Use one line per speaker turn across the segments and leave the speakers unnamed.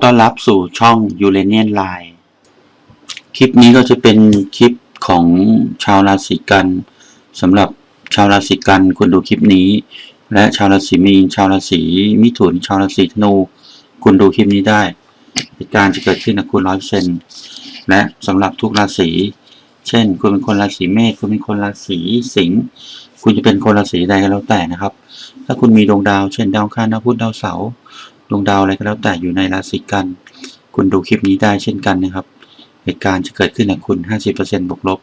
ขอต้อนรับสู่ช่อง u r a n i a n Line คลิปนี้ก็จะเป็นคลิปของชาวราศีกันสำหรับชาวราศีกันควรดูคลิปนี้ และชาวราศีมีนชาวราศีมิถุน ชาวราศีธนูคุณดูคลิปนี้ได้เหตุการณ์จะเกิดขึ้นกับคุณร้อยเซนและสำหรับทุกราศีเช่น คุณเป็นคนราศีเมษคุณเป็นคนราศีสิงห์คุณจะเป็นคนราศีใดก็แล้วแต่นะครับ ถ้าคุณมีดวงดาว เช่นดาวคารดาวพุธดาวเสาร์ ดวงดาวอะไรก็แล้วแต่อยู่ในราศีกัน คุณดูคลิปนี้ได้เช่นกันนะครับ เหตุการณ์จะเกิดขึ้นกับคุณ 50%บวกลบ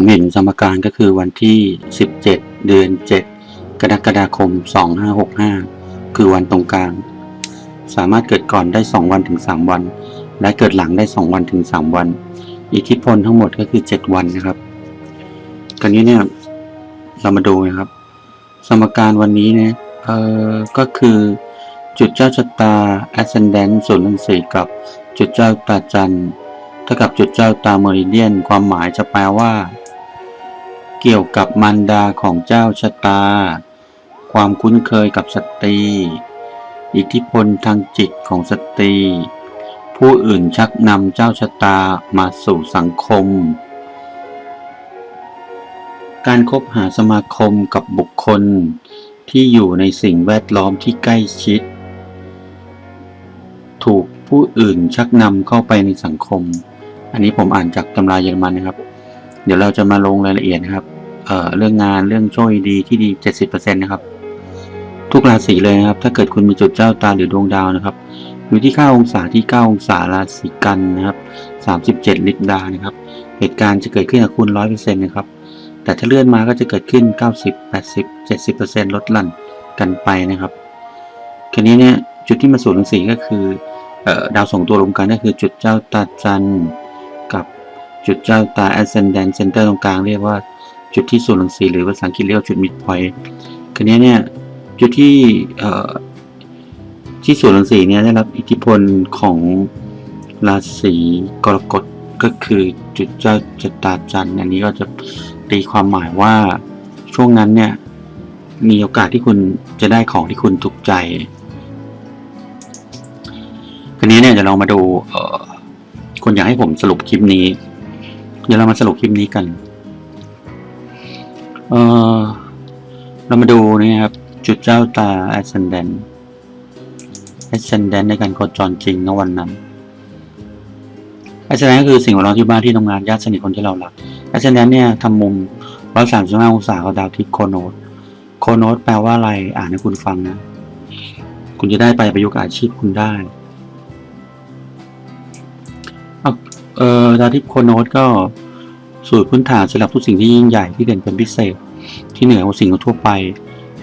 ผมเห็นสมการก็คือวันที่ 17 เดือน 7 กรกฎาคม 2565 คือวันตรงกลาง สามารถเกิดก่อนได้ 2 วันถึง 3 วัน และเกิดหลังได้ 2 วันถึง 3 วัน อิทธิพลทั้งหมดก็คือ 7 วันนะครับคราวนี้เนี่ยเรามาดูนะครับ สมการวันนี้เนี่ยเอ่อก็คือจุดเจ้าชะตา ascendant ส่วนย์รังสีกับจุดเจ้าตาจันทร์เท่ากับจุดเจ้าตาเมริเดียน ความหมายจะแปลว่า เกี่ยวกับมารดาของเจ้าชะตา ความคุ้นเคยกับสตรี อิทธิพลทางจิตของสตรี ผู้อื่นชักนำเจ้าชะตามาสู่สังคม การคบหาสมาคมกับบุคคลที่อยู่ในสิ่งแวดล้อมที่ใกล้ชิด ถูกผู้อื่นชักนำเข้าไปในสังคม อันนี้ผมอ่านจากตำราเยอรมันนะครับ เดี๋ยวเราจะมาลงรายละเอียดนะครับเอ่อเรื่องงานเรื่องโชคดีที่ดี 70%นะครับ ทุกราศีเลยนะครับ ถ้าเกิดคุณมีจุดเจ้าตาหรือดวงดาวนะครับ อยู่ที่9องศาที่ 9 องศาราศีกันนะครับ 37 ลิตรดานะครับ เหตุการณ์จะเกิดขึ้นกับคุณ 100%นะครับ แต่ถ้าเลื่อนมาก็จะเกิดขึ้น 90 80 70%ลดหลั่นกันไปนะครับทีนี้เนี่ยจุดที่มาสู่รังสีก็คือออดาวสองตัวรวมกันก็คือจุดเจ้าตาจันทร์ จุดเจ้าตา ascendant center ตรงกลางเรียกว่าจุดที่ศูนย์รังสีหรือภาษาอังกฤษเรียกว่าจุด midpoint คืนนี้เนี่ยจุดที่เอ่อที่ศูนย์รังสีเนี่ยได้รับอิทธิพลของราศีกรกฎก็คือจุดเจ้าชะตาจันทร์อันนี้ก็จะตีความหมายว่าช่วงนั้นเนี่ยมีโอกาสที่คุณจะได้ของที่คุณถูกใจทีนี้เนี่ยเดี๋ยวเรามาดูเอ่อคุณอยากให้ผมสรุปคลิปนี้ เดี๋ยวเรามาสรุปคลิปนี้กัน เอ่อเรามาดูนี่ครับ จุดเจ้าตา ascendant ascendant ในการโคจรจริงในวันนั้น ascendant ก็คือสิ่งแวดล้อมที่บ้านที่ทำงานญาติสนิทคนที่เรารัก ascendant เนี่ยทำมุม135องศากับดาวทิศโคโนตโคโนตแปลว่าอะไรอ่านให้คุณฟังนะ คุณจะได้ไปประยุกต์อาชีพคุณได้ เอ่อดาวทิพย์โคโนตก็สูตรพื้นฐานสำหรับทุกสิ่งที่ยิ่งใหญ่ที่เด่นเป็นพิเศษ ที่เหนือกว่าสิ่งทั่วไป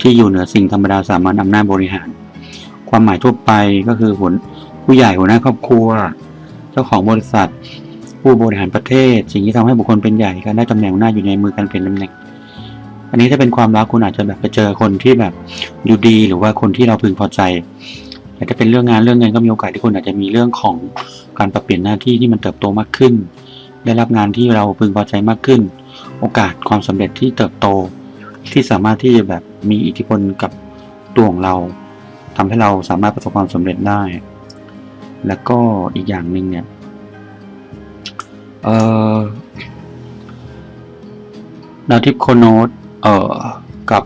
ที่อยู่เหนือสิ่งธรรมดาสามารถนำนาจบริหาร ความหมายทั่วไปก็คือหัวผู้ใหญ่หัวหน้าครอบครัว เจ้าของบริษัท ผู้บริหารประเทศ สิ่งที่ทำให้บุคคลเป็นใหญ่การได้ตำแหน่งหน้าอยู่ในมือการเปลี่ยนตำแหน่ง อันนี้ถ้าเป็นความรักคุณอาจจะแบบไปเจอคนที่แบบอยู่ดีหรือว่าคนที่เราพึงพอใจแต่ถ้าเป็นเรื่องงานเรื่องเงินก็มีโอกาสที่คุณอาจจะมีเรื่องของ การปรับเปลี่ยนหน้าที่ที่มันเติบโตมากขึ้น ได้รับงานที่เราพึงพอใจมากขึ้น โอกาสความสำเร็จที่เติบโต ที่สามารถที่จะแบบมีอิทธิพลกับตัวของเราทำให้เราสามารถประสบความสำเร็จได้ แล้วก็อีกอย่างหนึ่งเนี่ยเอ่อดาวทิพย์โคโนตเอ่อกับ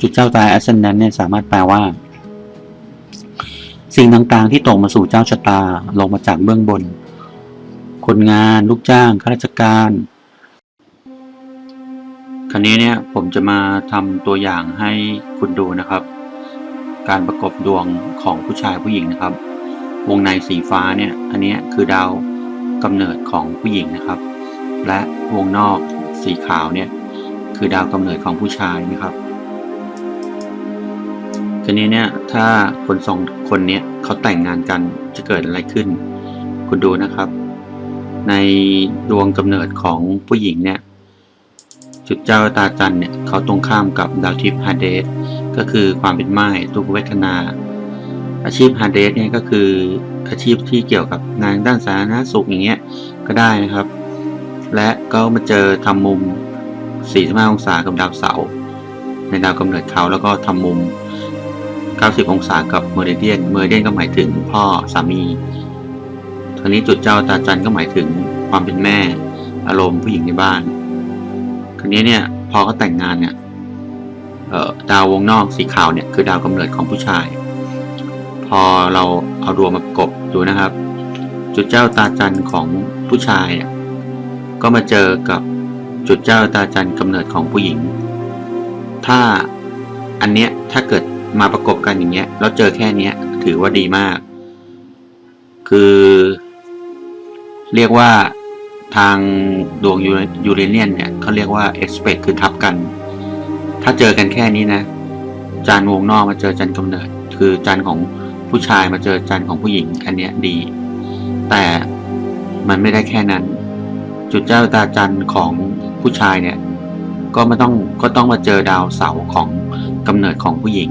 จุดเจ้าตา ascendant เนี่ยสามารถแปลว่า สิ่งต่างๆที่ตกมาสู่เจ้าชะตาลงมาจากเบื้องบน คนงานลูกจ้างข้าราชการ คราวนี้เนี่ยผมจะมาทำตัวอย่างให้คุณดูนะครับ การประกบดวงของผู้ชายผู้หญิงนะครับ วงในสีฟ้าเนี่ยอันนี้คือดาวกำเนิดของผู้หญิงนะครับ และวงนอกสีขาวเนี่ยคือดาวกำเนิดของผู้ชายนะครับ ทีนี้เนี่ยถ้าคนสองคนเนี้ยเขาแต่งงานกันจะเกิดอะไรขึ้น คุณดูนะครับ ในดวงกำเนิดของผู้หญิงเนี่ยจุดเจ้าตาจันเนี่ยเขาตรงข้ามกับดาวทิพย์ฮาเดสก็คือความเป็นไม้ทุกเวทนา อาชีพฮาเดสเนี่ยก็คืออาชีพที่เกี่ยวกับงานด้านสาธารณสุขอย่างเงี้ยก็ได้นะครับ และก็มาเจอทำมุม 45 องศากับดาวเสาร์ในดาวกำเนิดเขาแล้วก็ทำมุม 90 องศากับเมอริเดียน เมอริเดียนก็หมายถึงพ่อสามีทางนี้จุดเจ้าตาจันก็หมายถึงความเป็นแม่ อารมณ์ผู้หญิงในบ้านคราวนี้เนี่ยพอเขาแต่งงานเนี่ยเอ่อดาววงนอกสีขาวเนี่ยคือดาวกำเนิดของผู้ชาย พอเราเอาดวงมาประกบดูนะครับ จุดเจ้าตาจันของผู้ชายอะก็มาเจอกับจุดเจ้าตาจันกำเนิดของผู้หญิง ถ้าอันเนี้ยถ้าเกิด มาประกบกันอย่างเงี้ยแล้วเจอแค่เนี้ย ถือว่าดีมาก คือ เรียกว่าทางดวงยูเรเนียนเนี่ยเขาเรียกว่าเอ็กซ์เพคือทับกัน ถ้าเจอกันแค่นี้นะ จานวงนอกมาเจอจันกำเนิด คือจานของผู้ชายมาเจอจานของผู้หญิง อันเนี้ยดี แต่มันไม่ได้แค่นั้น จุดเจ้าตาจันของผู้ชายเนี่ย ก็ไม่ต้องก็ต้องมาเจอดาวเสาร์ของกำเนิดของผู้หญิง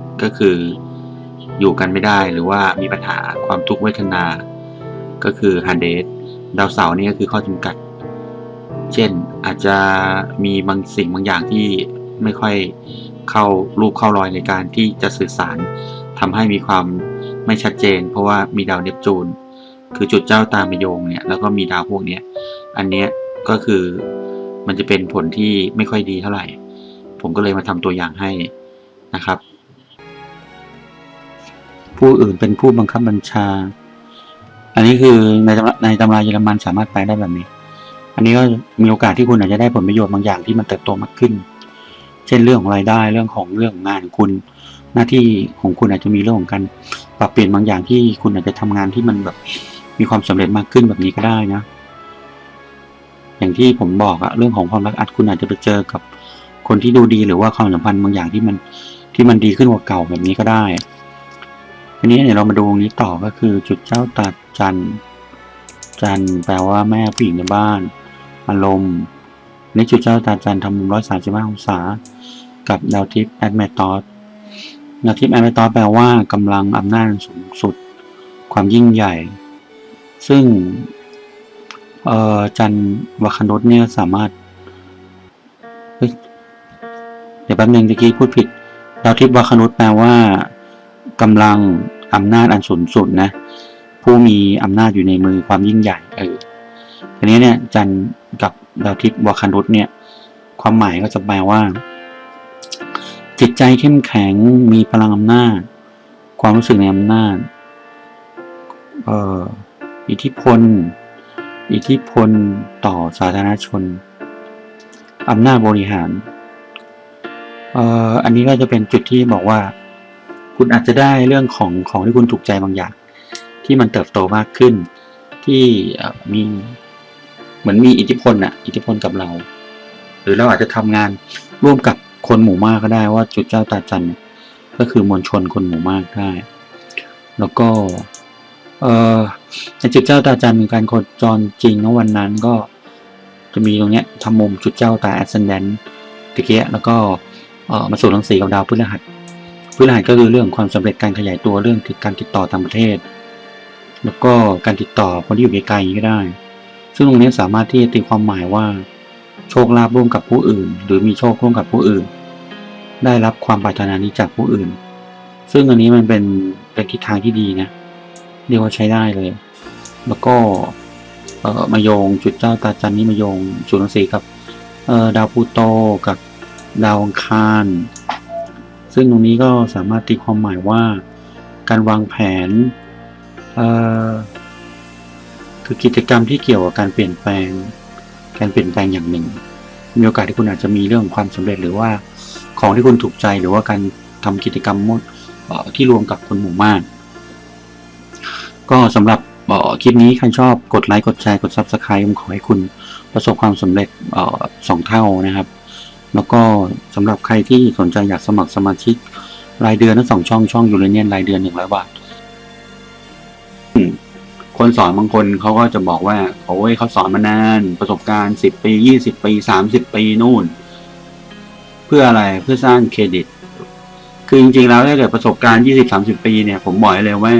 ก็คืออยู่กันไม่ได้หรือว่ามีปัญหาความทุกข์เวทนา ก็คือฮันเดสดาวเสาร์นี่ก็คือข้อจำกัด เช่นอาจจะมีบางสิ่งบางอย่างที่ไม่ค่อยเข้ารูปเข้ารอยในการที่จะสื่อสารทำให้มีความไม่ชัดเจน เพราะว่ามีดาวเนปจูน คือจุดเจ้าตามมโยงเนี่ยแล้วก็มีดาวพวกเนี้ยอันเนี้ยก็คือมันจะเป็นผลที่ไม่ค่อยดีเท่าไหร่ ผมก็เลยมาทำตัวอย่างให้นะครับ ผู้อื่นเป็นผู้บังคับบัญชา อันนี้คือในตำราในตำราเยอรมันสามารถแปลได้แบบนี้ อันนี้ก็มีโอกาสที่คุณอาจจะได้ผลประโยชน์บางอย่างที่มันเติบโตมากขึ้น เช่นเรื่องของรายได้เรื่องของเรื่องงานคุณ หน้าที่ของคุณอาจจะมีเรื่องของการปรับเปลี่ยนบางอย่างที่คุณอาจจะทำงานที่มันแบบมีความสำเร็จมากขึ้นแบบนี้ก็ได้นะ อย่างที่ผมบอกอะเรื่องของความรักอาจคุณอาจจะไปเจอกับคนที่ดูดีหรือว่าความสัมพันธ์บางอย่างที่มันที่มันดีขึ้นกว่าเก่าแบบนี้ก็ได้ ทีนี้เดี๋ยวเรามาดูตรงนี้ต่อก็คือจุดเจ้าตัดจันทร์จันทร์แปลว่าแม่ผู้หญิงในบ้าน อารมณ์ในจุดเจ้าตาจันทร์ทำมุมร้อยสามสิบห้าองศา กับดาวทิพย์แอดแมตตอสดาวทิพย์แอดแมตตอสแปลว่ากำลังอำนาจสูงสุด ความยิ่งใหญ่ ซึ่งเอ่อจันทร์วคนุษเนี่ยสามารถเดี๋ยวแป๊บนึงตะกี้พูดผิด ดาวทิพย์วัคนุษแปลว่า กำลังอำนาจอันสูงสุดนะ ผู้มีอำนาจอยู่ในมือความยิ่งใหญ่เออทีนี้เนี่ยจันทร์กับดาวทิพย์วคนุษเนี่ย ความหมายก็จะแปลว่า จิตใจเข้มแข็งมีพลังอำนาจ ความรู้สึกในอำนาจเอ่ออิทธิพล อิทธิพลต่อสาธารณชนอำนาจบริหารเอ่ออันนี้ก็จะเป็นจุดที่บอกว่า คุณอาจจะได้เรื่องของของที่คุณถูกใจบางอย่าง ที่มันเติบโตมากขึ้น ที่มีเหมือนมีอิทธิพลอะอิทธิพลกับเรา หรือเราอาจจะทำงานร่วมกับคนหมู่มากก็ได้ว่าจุดเจ้าตาจันก็คือมวลชนคนหมู่มากได้ แล้วก็เออในจุดเจ้าตาจันมีการโคจรจริงนะวันนั้นก็จะมีตรงเนี้ยทำมุมจุดเจ้าตา ascendant ตะเกียแล้วก็มาสู่รังสีกับดาวพฤหัส พฤหัสก็คือเรื่องความสำเร็จการขยายตัวเรื่องการติดต่อต่างประเทศ แล้วก็การติดต่อคนที่อยู่ไกลๆนี้ก็ได้ ซึ่งตรงนี้สามารถที่จะตีความหมายว่า โชคลาภร่วมกับผู้อื่น หรือมีโชคร่วมกับผู้อื่น ได้รับความปรารถนานี้จากผู้อื่น ซึ่งอันนี้มันเป็นเป็นทิศทางที่ดีนะเรียกว่าใช้ได้เลย แล้วก็เอ่อมาโยงจุดเจ้าตาจันนี่มาโยงสุนทรีกับเอ่อดาวพูโตกับดาวอังคาร ซึ่งตรงนี้ก็สามารถตีความหมายว่าการวางแผนคือกิจกรรมที่เกี่ยวกับการเปลี่ยนแปลง การเปลี่ยนแปลงอย่างหนึ่ง มีโอกาสที่คุณอาจจะมีเรื่องความสำเร็จหรือว่าของที่คุณถูกใจหรือว่าการทำกิจกรรมมดที่รวมกับคนหมู่มาก ก็สำหรับคลิปนี้ใครชอบกดไลค์กดแชร์กด Subscribe ผมขอให้คุณประสบความสำเร็จสองเท่านะครับ แล้วก็สำหรับใครที่สนใจอยากสมัครสมาชิก รายเดือนทั้งสองช่องช่องยูเรเนียนรายเดือนหนึ่งร้อยบาทคนสอนบางคนเขาก็จะบอกว่าโอ้ยเขาสอนมานานประสบการณ์สิบปียี่สิบปีสามสิบปีนู่น เพื่ออะไรเพื่อสร้างเครดิต คือจริงๆแล้วถ้าเกิดประสบการณ์ยี่สิบสามสิบปีเนี่ย ผมบอกเลยว่า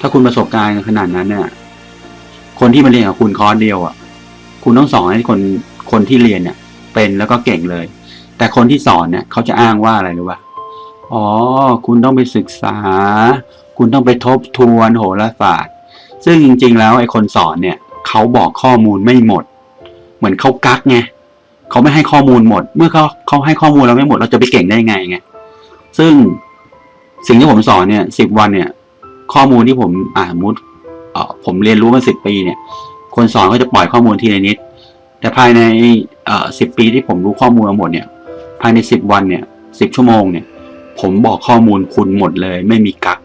ถ้าคุณประสบการณ์ขนาดนั้นเนี่ยคนที่มาเรียนกับคุณคอร์สเดียวอะ คุณต้องสอนให้คนคนที่เรียนเนี่ย เป็นแล้วก็เก่งเลย แต่คนที่สอนเนี่ยเขาจะอ้างว่าอะไรรู้ป่ะอ๋อ คุณต้องไปศึกษา คุณต้องไปทบทวนโหราศาสตร์ ซึ่งจริง ๆ แล้วไอ้คนสอนเนี่ยเขาบอกข้อมูลไม่หมด เหมือนเขากักไงเขาไม่ให้ข้อมูลหมด เมื่อเขาเขาให้ข้อมูลเราไม่หมด เราจะไปเก่งได้ไงไง ซึ่งสิ่งที่ผมสอนเนี่ยสิบวันเนี่ย ข้อมูลที่ผมอ่ามุดเอ่อผมเรียนรู้มาสิบปีเนี่ย คนสอนก็จะปล่อยข้อมูลทีละนิด แต่ภายในสิบปีที่ผมรู้ข้อมูลมาหมดเนี่ย ภายในสิบวันเนี่ยสิบชั่วโมงเนี่ย ผมบอกข้อมูลคุณหมดเลย ไม่มีกัก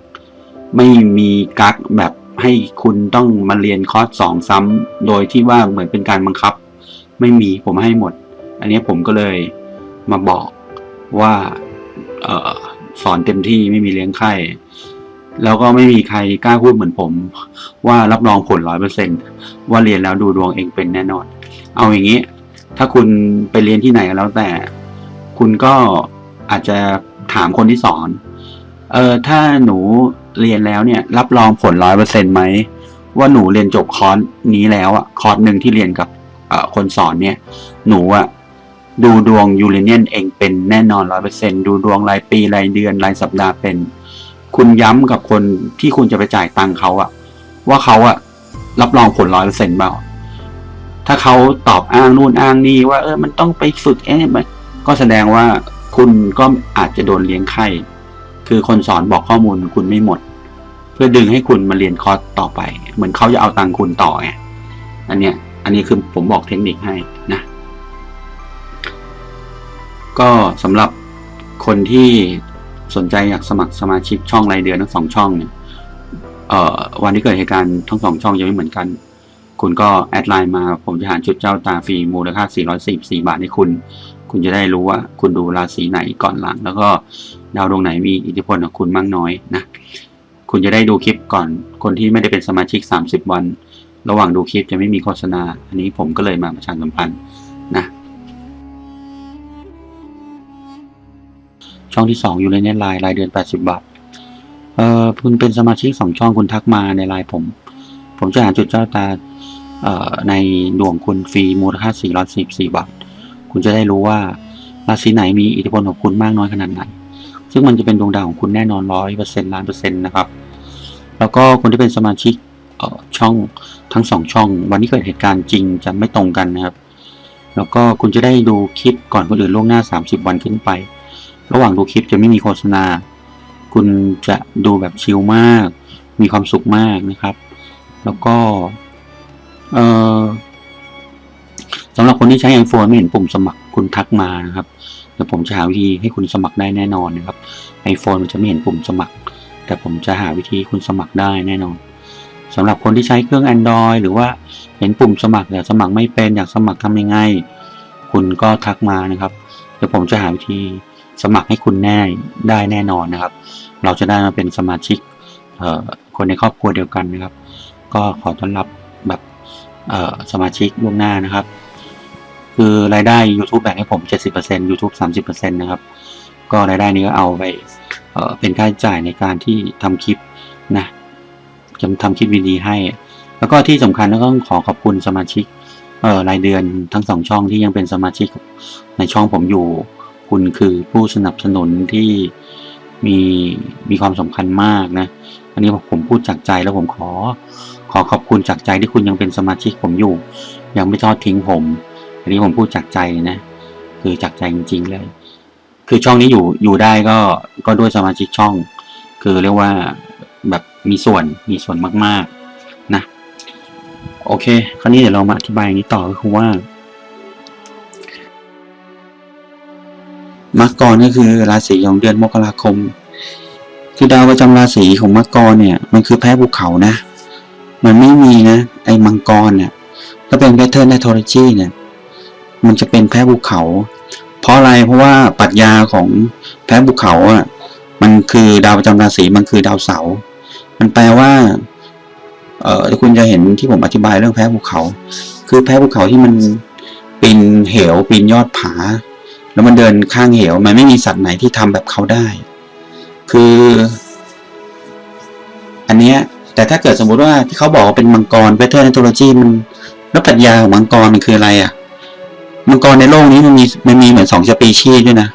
ไม่มีกักแบบให้คุณต้องมาเรียนคอร์สสองซ้ำโดยที่ว่าเหมือนเป็นการบังคับ ไม่มีผมให้หมด อันนี้ผมก็เลยมาบอกว่าออสอนเต็มที่ไม่มีเลี้ยงไข้แล้วก็ไม่มีใครกล้าพูดเหมือนผม ว่ารับรองผลร้อยเปอร์เซ็นว่าเรียนแล้วดูดวงเองเป็นแน่นอน เอาอย่างนี้ ถ้าคุณไปเรียนที่ไหนก็แล้วแต่ คุณก็อาจจะถามคนที่สอน เออถ้าหนูเรียนแล้วเนี่ย รับรองผลร้อยเปอร์เซ็นไหมว่าหนูเรียนจบคอร์สนี้แล้วอะคอร์สหนึ่งที่เรียนกับคนสอนเนี่ย หนูอะดูดวงยูเรเนียนเองเป็นแน่นอนร้อยเปอร์เซ็นดูดวงรายปีรายเดือนรายสัปดาห์เป็น คุณย้ำกับคนที่คุณจะไปจ่ายตังค์เขาอะว่าเขาอะรับรองผลร้อยเปอร์เซ็นต์เปล่า ถ้าเขาตอบอ้างนู่นอ้างนี่ว่า เออมันต้องไปฝึกเอ๊ะมันก็แสดงว่าคุณก็อาจจะโดนเลี้ยงไข้ คือคนสอนบอกข้อมูลคุณไม่หมด เพื่อดึงให้คุณมาเรียนคอร์สต่อไป เหมือนเขาจะเอาตังคุณต่อไงอันเนี้ยอันนี้คือผมบอกเทคนิคให้นะ ก็สำหรับคนที่สนใจอยากสมัครสมาชิกช่องรายเดือนทั้งสองช่องเนี่ยวันที่เกิดเหตุการณ์ทั้งสองช่องยังไม่เหมือนกัน คุณก็แอดไลน์มาผมจะหาชุดเจ้าตาฟรีมูลค่า 444 บาทให้คุณ คุณจะได้รู้ว่าคุณดูราศีไหนก่อนหลัง แล้วก็ดาวดวงไหนมีอิทธิพลกับคุณมากน้อยนะคุณจะได้ดูคลิปก่อน คนที่ไม่ได้เป็นสมาชิก 30 วัน ระหว่างดูคลิปจะไม่มีโฆษณา อันนี้ผมก็เลยมาประชาสัมพันธ์นะช่องที่สองอยู่ในเน็ตไลน์รายเดือน 80 บาท เอ่อคุณเป็นสมาชิกสองช่องคุณทักมาในไลน์ผม ผมจะหาจุดเจ้าตา ในดวงคุณฟรีมูลค่า 444 บาท คุณจะได้รู้ว่าราศีไหนมีอิทธิพลกับคุณมากน้อยขนาดไหน ซึ่งมันจะเป็นดวงดาวของคุณแน่นอนร้อยเปอร์เซ็นต์ล้านเปอร์เซ็นต์นะครับ แล้วก็คนที่เป็นสมาชิกช่องทั้งสองช่อง วันที่เกิดเหตุการณ์จริงจะไม่ตรงกันนะครับ แล้วก็คุณจะได้ดูคลิปก่อนคนอื่นล่วงหน้า 30 วันขึ้นไป ระหว่างดูคลิปจะไม่มีโฆษณา คุณจะดูแบบชิลมาก มีความสุขมากนะครับ แล้วก็ เอ่อสำหรับคนที่ใช้ iPhone ไม่เห็นปุ่มสมัครคุณทักมานะครับเดี๋ยวผมจะหาวิธีให้คุณสมัครได้แน่นอนนะครับ iPhone มันจะไม่เห็นปุ่มสมัคร แต่ผมจะหาวิธีคุณสมัครได้แน่นอนสำหรับคนที่ใช้เครื่อง Android หรือว่าเห็นปุ่มสมัครแต่สมัครไม่เป็นอยากสมัครทำยังไง คุณก็ทักมานะครับ เดี๋ยวผมจะหาวิธีสมัครให้คุณแน่ได้แน่นอนนะครับ เราจะได้มาเป็นสมาชิกคนในครอบครัวเดียวกันนะครับ ก็ขอต้อนรับแบบ สมาชิกล่วงหน้านะครับ คือรายได้ YouTube แบ่งให้ผม 70% YouTube 30%นะครับ ก็รายได้นี้ก็เอาไปเเป็นค่าใช้จ่ายในการที่ทำคลิปนะจะทำคลิปวิดีให้ แล้วก็ที่สำคัญก็ต้องขอขอบคุณสมาชิกรายเดือนทั้งสองช่องที่ยังเป็นสมาชิกในช่องผมอยู่ คุณคือผู้สนับสนุนที่มีมีความสำคัญมากนะ อันนี้ผมพูดจากใจแล้วผมขอ ขอขอบคุณจากใจที่คุณยังเป็นสมาชิกผมอยู่ ยังไม่ทอดทิ้งผม อันนี้ผมพูดจากใจนะคือจากใจจริง ๆ เลย คือช่องนี้อยู่อยู่ได้ก็ก็ด้วยสมาชิกช่อง คือเรียกว่าแบบมีส่วนมีส่วนมากๆนะโอเค คราวนี้เดี๋ยวเรามาอธิบายอย่างนี้ต่อก็คือว่ามักกรก็คือราศีของเดือนมกราคม คือดาวประจำราศีของมักกรเนี่ย มันคือแพ้ภูเขานะ มันไม่มีนะ ไอ้มังกรเนี่ยถ้าเป็นแพทเทิร์นไนโทรจีเนี่ย มันจะเป็นแพ้ภูเขา เพราะอะไรเพราะว่าปรัชญาของแพ้ภูเขาอะ มันคือดาวประจำราศีมันคือดาวเสาร์มันแปลว่า เอ่อคุณจะเห็นที่ผมอธิบายเรื่องแพ้ภูเขา คือแพ้ภูเขาที่มันปีนเหวปีนยอดผา แล้วมันเดินข้างเหว มันไม่มีสัตว์ไหนที่ทำแบบเขาได้ คือ อันเนี้ยแต่ถ้าเกิดสมมุติว่าที่เขาบอกว่าเป็นมังกรเ a เทอร์ n นโทโลจีมันแล้วปรัชญาของมังกรมันคืออะไรอะ มังกรในโลกนี้มันมีมันมีเหมือนสองสปีชีส์ด้วยนะ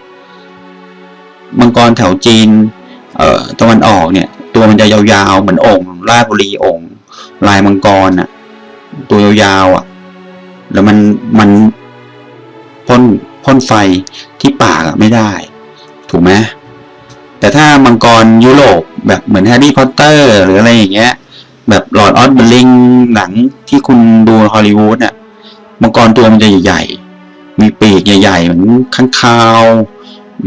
มังกรแถวจีน เอ่อตะวันออกเนี่ย ตัวมันจะยาวๆเหมือนองค์ราชบุรีองค์ลายมังกรอะ ตัวยาวๆอะ แล้วมันมันพ่นพ่นไฟที่ปากอะไม่ได้ ถูกไหม แต่ถ้ามังกรยุโรปแบบเหมือนแฮร์รี่พอตเตอร์หรืออะไรอย่างเงี้ย แบบหลอดออสเบลลิงหนังที่คุณดูฮอลลีวูดอะมังกรตัวมันจะใหญ่ๆ มีปีกใหญ่ๆ เหมือนข้างคาว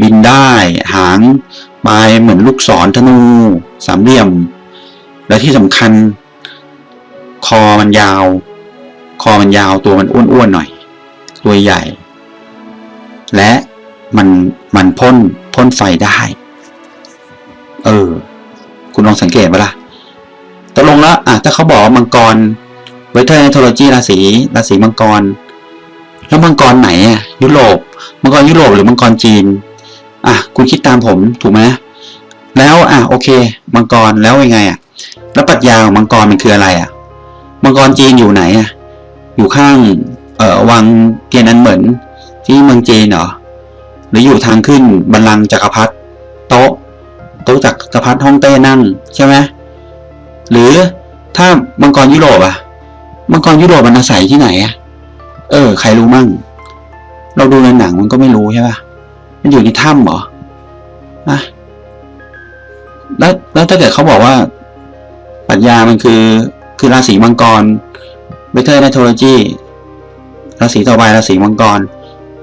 บินได้ หางปลายเหมือนลูกศรธนู สามเหลี่ยม และที่สำคัญ คอมันยาว คอมันยาวตัวมันอ้วนๆหน่อย ตัวใหญ่ และมันมันพ่นพ่นไฟได้ เออ คุณลองสังเกตไหมล่ะตกลงแล้วอะถ้าเขาบอกว่ามังกรเวทเทอร์เนโทโลจีราศีราศีมังกร แล้วมังกรไหนอะยุโรป มังกรยุโรปหรือมังกรจีน อะ คุณคิดตามผมถูกไหมแล้วอะโอเค มังกรแล้วยังไงอะ แล้วปรัชญาของมังกรมันคืออะไรอะ มังกรจีนอยู่ไหนอะ อยู่ข้างเอ่อวังเทียนอันเหมินที่เมืองจีนเหรอหรืออยู่ทางขึ้นบัลลังก์จักรพรรดิโต๊ะ โต๊ะจักรพรรดิฮ่องเต้นั่งใช่ไหมหรือถ้ามังกรยุโรปอะมังกรยุโรปมันอาศัยที่ไหนอะเออ ใครรู้มั่ง เราดูในหนังมันก็ไม่รู้ใช่ปะมันอยู่ในถ้ำเหรออะแล้วแล้วถ้าเกิดเขาบอกว่าปรัชญามันคือ คือราศีมังกรเบเทอร์ไนโทโลจีราศีต่อไปราศีมังกร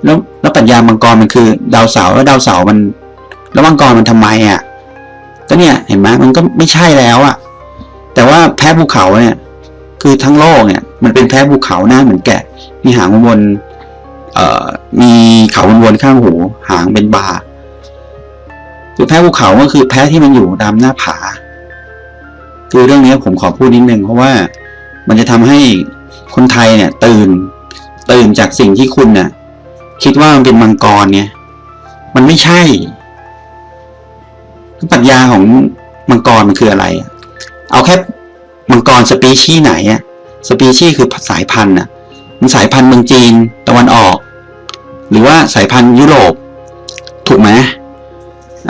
แล้วแล้วปรัชญามังกรมันคือ ดาวเสาร์แล้วดาวเสาร์มัน แล้วมังกรมันทำไมอะ ก็เนี่ยเห็นไหมมันก็ไม่ใช่แล้วอะแต่ว่าแพ้ภูเขาเนี่ย คือทั้งโลกเนี่ย มันเป็นแพ้ภูเขาหน้าเหมือนแกะ มีหางวนเอ่อมีเขาวนๆข้างหู หางเป็นบาคือแพ้ภูเขาก็คือแพ้ที่มันอยู่ตามหน้าผา คือเรื่องนี้ผมขอพูดนิดนึงเพราะว่ามันจะทำให้คนไทยเนี่ย ตื่นตื่นจากสิ่งที่คุณเนี่ยคิดว่ามันเป็นมังกรเนี่ย มันไม่ใช่ ปรัชญาของมังกรมันคืออะไร เอาแค่มังกรสปีชีไหนอะสปีชีคือสายพันธุ์อะมันสายพันธุ์เมืองจีนตะวันออก หรือว่าสายพันธุ์ยุโรป ถูกไหม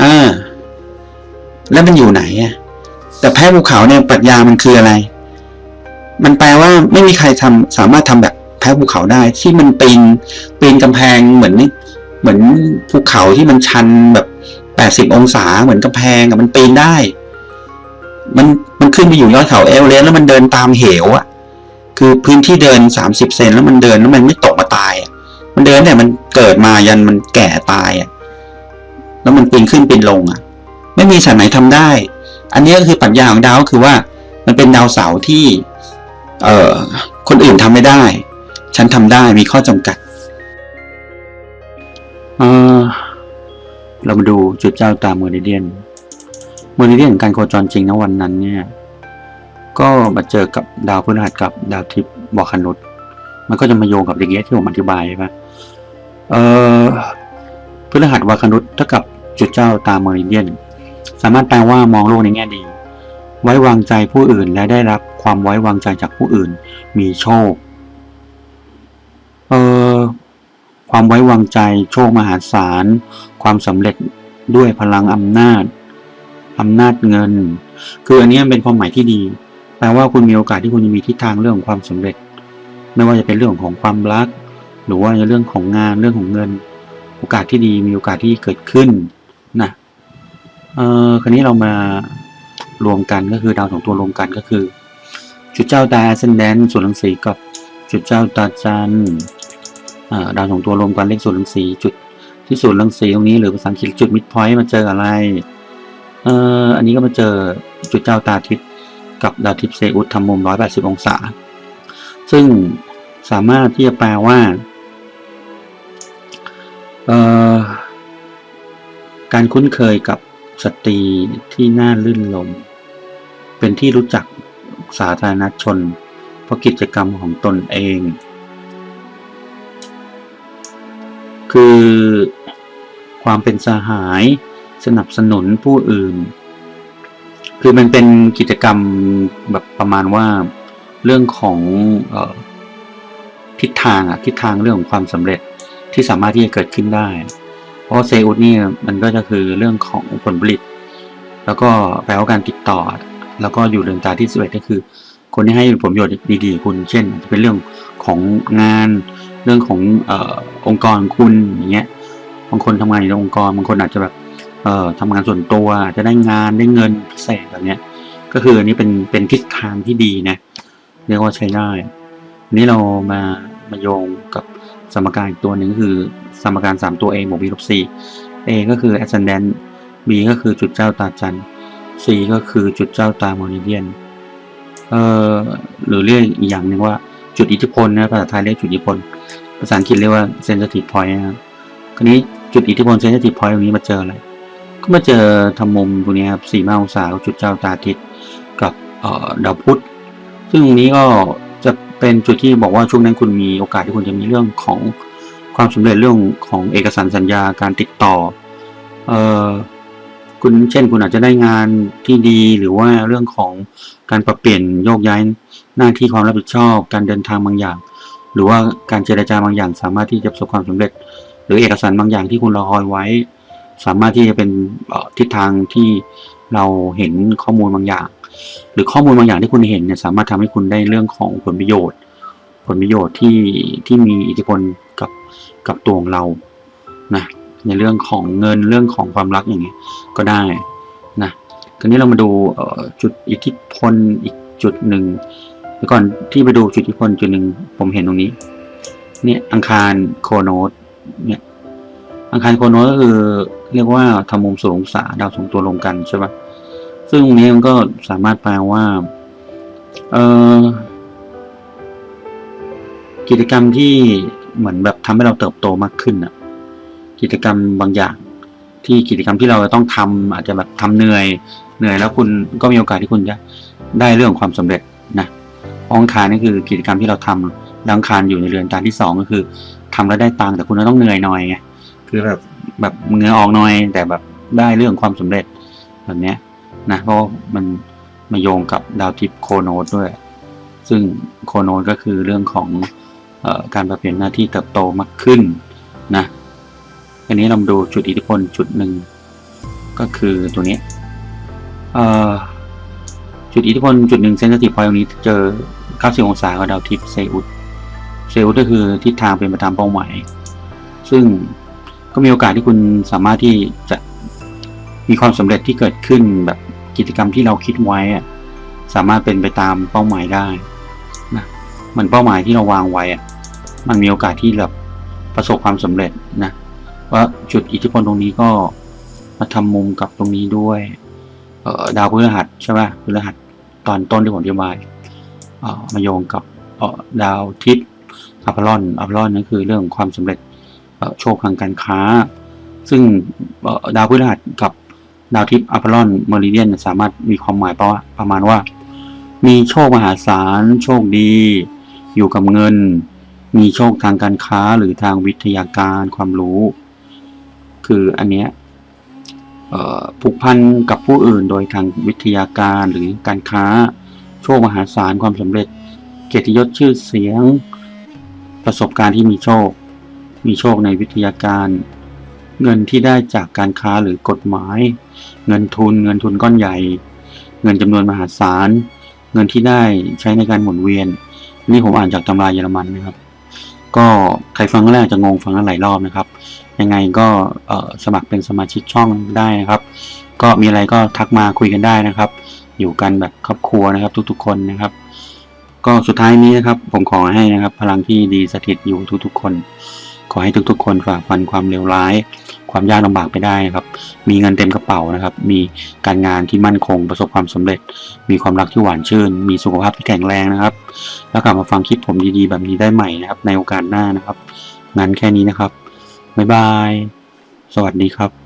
อ่าแล้วมันอยู่ไหนอะแต่แพ้ภูเขาเนี่ยปรัชญามันคืออะไร มันแปลว่าไม่มีใครทำสามารถทำแบบแพ้ภูเขาได้ ที่มันปีนปีนกำแพงเหมือนนี่เหมือนภูเขาที่มันชันแบบ แปดสิบองศาเหมือนกำแพงอะมันปีนได้ มันมันขึ้นไปอยู่ยอดเขาเอเวอเรสต์แล้วมันเดินตามเหวอะคือพื้นที่เดินสามสิบเซนแล้วมันเดินแล้วมันไม่ตกมาตายอะมันเดินเนี่ยมันเกิดมายันมันแก่ตายอะแล้วมันปีนขึ้นปีนลงอะไม่มีสัตว์ไหนทำได้ อันนี้ก็คือปรัชญาของดาวก็คือว่า มันเป็นดาวเสาร์ที่ เอ่อคนอื่นทำไม่ได้ ฉันทำได้มีข้อจำกัด เออ เรามาดูจุดเจ้าตามเมอริเดียนเมอริเดียนของการโคจรจริงนะวันนั้นเนี่ยก็มาเจอกับดาวพฤหัสกับดาวทิพย์บอคานุษมันก็จะมาโยงกับอย่างเงี้ยที่ผมอธิบายใช่ไหมเออพฤหัสวาคนุษเท่ากับจุดเจ้าตามเมอริเดียน สามารถแปลว่ามองโลกในแง่ดี ไว้วางใจผู้อื่นและได้รับความไว้วางใจจากผู้อื่น มีโชค ความไว้วางใจ โชคมหาศาล ความสำเร็จด้วยพลังอำนาจอำนาจเงิน คืออันนี้เป็นความหมายที่ดี แปลว่าคุณมีโอกาสที่คุณจะมีทิศทางเรื่องของความสำเร็จ ไม่ว่าจะเป็นเรื่องของความรัก หรือว่าในเรื่องของงานเรื่องของเงิน โอกาสที่ดีมีโอกาสที่เกิดขึ้นนะเออคราวนี้เรามารวมกันก็คือดาวสองตัวรวมกันก็คือ จุดเจ้าตา ascendant ส่วนรังสีกับจุดเจ้าตาจันทร์ ดาวสองตัวรวมกันเลขส่วนรังสีจุดที่ส่วนรังสีตรงนี้หรือภาษาอังกฤษจุด mid point มาเจออะไรเอ่ออันนี้ก็มาเจอจุดเจ้าตาทิศกับดาวทิพย์เซอุสทำมุม 180 องศา ซึ่งสามารถที่จะแปลว่าการคุ้นเคยกับสตรีที่น่าลื่นลม เป็นที่รู้จักสาธารณชนเพราะกิจกรรมของตนเอง คือความเป็นสหายสนับสนุนผู้อื่น คือมันเป็นกิจกรรมแบบประมาณว่าเรื่องของออทิศทางอะทิศทางเรื่องของความสำเร็จที่สามารถที่จะเกิดขึ้นได้ เพราะเซอุสนี่มันก็จะคือเรื่องของผลผลิต แล้วก็แปลว่าการติดต่อ แล้วก็อยู่เรือนตาที่สิบเอ็ดก็คือ คนที่ให้ผลประโยชน์ดีๆคุณ เช่นจะเป็นเรื่องของงาน เรื่องของเออองค์กรคุณอย่างเงี้ยบางคนทำงานอยู่ในองค์กรบางคนอาจจะแบบเอ่อทำงานส่วนตัวอาจจะได้งานได้เงินพิเศษแบบเนี้ยก็คืออันนี้เป็นเป็นทิศทางที่ดีนะเรียกว่าใช้ได้อันนี้เรามามาโยงกับสมการอีกตัวหนึ่งคือสมการ 3 ตัว a บวก b ลบ c a ก็คือ ascendant b ก็คือจุดเจ้าตาจันทร์ c ก็คือจุดเจ้าตามอริเดียนเอ่อหรือเรียกอีกอย่างหนึ่งว่า จุดอิทธิพลนะภาษาไทยเรียกจุดอิทธิพล ภาษาอังกฤษเรียกว่า sensitive point นะครับคราวนี้จุดอิทธิพล sensitive point ตรงนี้มาเจออะไรก็มาเจอทำมุมตรงนี้ครับสี่มาองศาจุดเจ้าตาอาทิตย์กับดาวพุธซึ่งตรงนี้ก็จะเป็นจุดที่บอกว่าช่วงนั้นคุณมีโอกาสที่คุณจะมีเรื่องของความสำเร็จเรื่องของเอกสารสัญญาการติดต่อเอ่อ คุณเช่น คุณอาจจะได้งานที่ดีหรือว่าเรื่องของการปรับเปลี่ยนโยกย้ายหน้าที่ความรับผิดชอบ การเดินทางบางอย่าง หรือว่าการเจรจาบางอย่าง สามารถที่จะประสบความสำเร็จ หรือเอกสารบางอย่างที่คุณรอคอยไว้ สามารถที่จะเป็นทิศทางที่เราเห็นข้อมูลบางอย่าง หรือข้อมูลบางอย่างที่คุณเห็นเนี่ยสามารถทำให้คุณได้เรื่องของผลประโยชน์ ผลประโยชน์ที่ที่มีอิทธิพลกับกับตัวของเรานะ ในเรื่องของเงินเรื่องของความรักอย่างเงี้ยก็ได้นะคราวนี้เรามาดูจุดอิทธิพลอีกจุดหนึ่งเดี๋ยวก่อนที่ไปดูจุดอิทธิพลจุดหนึ่งผมเห็นตรงนี้ เนี่ยอังคารโคโนตเนี่ยอังคารโคโนตก็คือเรียกว่าทำมุมสูงองศาดาวสองตัวลงกันใช่ปะซึ่งตรงนี้มันก็สามารถแปลว่าเออกิจกรรมที่เหมือนแบบทำให้เราเติบโตมากขึ้นอะ กิจกรรมบางอย่าง ที่กิจกรรมที่เราจะต้องทำอาจจะแบบทำเหนื่อยเหนื่อยแล้วคุณก็มีโอกาสที่คุณจะได้เรื่องของความสำเร็จนะเพราะองคารนี่คือกิจกรรมที่เราทำแล้วอังคารอยู่ในเรือนตาที่สองก็คือทำแล้วได้ตังค์แต่คุณก็ต้องเหนื่อยหน่อยไงคือแบบแบบเงื่อออกหน่อย แต่แบบได้เรื่องความสำเร็จแบบนี้นะเพราะมันมาโยงกับดาวทิพย์โคโนตด้วย ซึ่งโคโนตก็คือเรื่องของอการปรับเปลี่ยนหน้าที่เติบโตมากขึ้นนะ อันนี้เราดูจุดอิทธิพลจุดหนึ่งก็คือตัวนี้จุดอิทธิพลจุดหนึ่งเซนซิทีฟพอยตรงนี้เจอ 90 องศากับดาวทิพย์เซอุสเซอุสก็คือทิศทางเป็นไปตามเป้าหมาย ซึ่งก็มีโอกาสที่คุณสามารถที่จะมีความสำเร็จที่เกิดขึ้นแบบกิจกรรมที่เราคิดไว้สามารถเป็นไปตามเป้าหมายได้นะมือนเป้าหมายที่เราวางไว้มันมีโอกาสที่แบบประสบความสำเร็จนะ ว่าจุดอิทธิพลตรงนี้ก็มาทำมุมกับตรงนี้ด้วย เอ่อดาวพฤหัสใช่ไหมพฤหัสตอนต้นที่ผมอธิบายเอ่อมาโยงกับเอ่อดาวทิศอัพลอนอัพลอนนั่นคือเรื่องของความสำเร็จเอ่อโชคทางการค้า ซึ่งเอ่อดาวพฤหัสกับดาวทิพย์อัพลอนเมริเดียนสามารถมีความหมายประว่าประมาณว่า มีโชคมหาศาลโชคดี อยู่กับเงิน มีโชคทางการค้าหรือทางวิทยาการความรู้ คืออันเนี้ยผูกพันกับผู้อื่นโดยทางวิทยาการหรือการค้า โชคมหาศาลความสำเร็จ เกียรติยศชื่อเสียง ประสบการณ์ที่มีโชค มีโชคในวิทยาการ เงินที่ได้จากการค้าหรือกฎหมาย เงินทุนเงินทุนก้อนใหญ่ เงินจำนวนมหาศาล เงินที่ได้ใช้ในการหมุนเวียน นี่ผมอ่านจากตำราเยอรมันนะครับ ก็ใครฟังก็แล้วอาจจะงงฟังกันหลายรอบนะครับ ยังไงก็สมัครเป็นสมาชิกช่องได้นะครับ ก็มีอะไรก็ทักมาคุยกันได้นะครับ อยู่กันแบบครอบครัวนะครับ ทุกๆคนนะครับ ก็สุดท้ายนี้นะครับ ผมขอให้นะครับ พลังที่ดีสถิตอยู่ทุกๆคน ขอให้ทุกๆ คนฝ่าฟันความเลวร้าย ความยากลำบากไปได้นะครับ มีเงินเต็มกระเป๋านะครับ มีการงานที่มั่นคงประสบความสำเร็จ มีความรักที่หวานชื่น มีสุขภาพที่แข็งแรงนะครับ แล้วกลับมาฟังคลิปผมดีๆ แบบนี้ได้ใหม่นะครับ ในโอกาสหน้านะครับงั้นแค่นี้นะครับ บ๊ายบาย สวัสดีครับ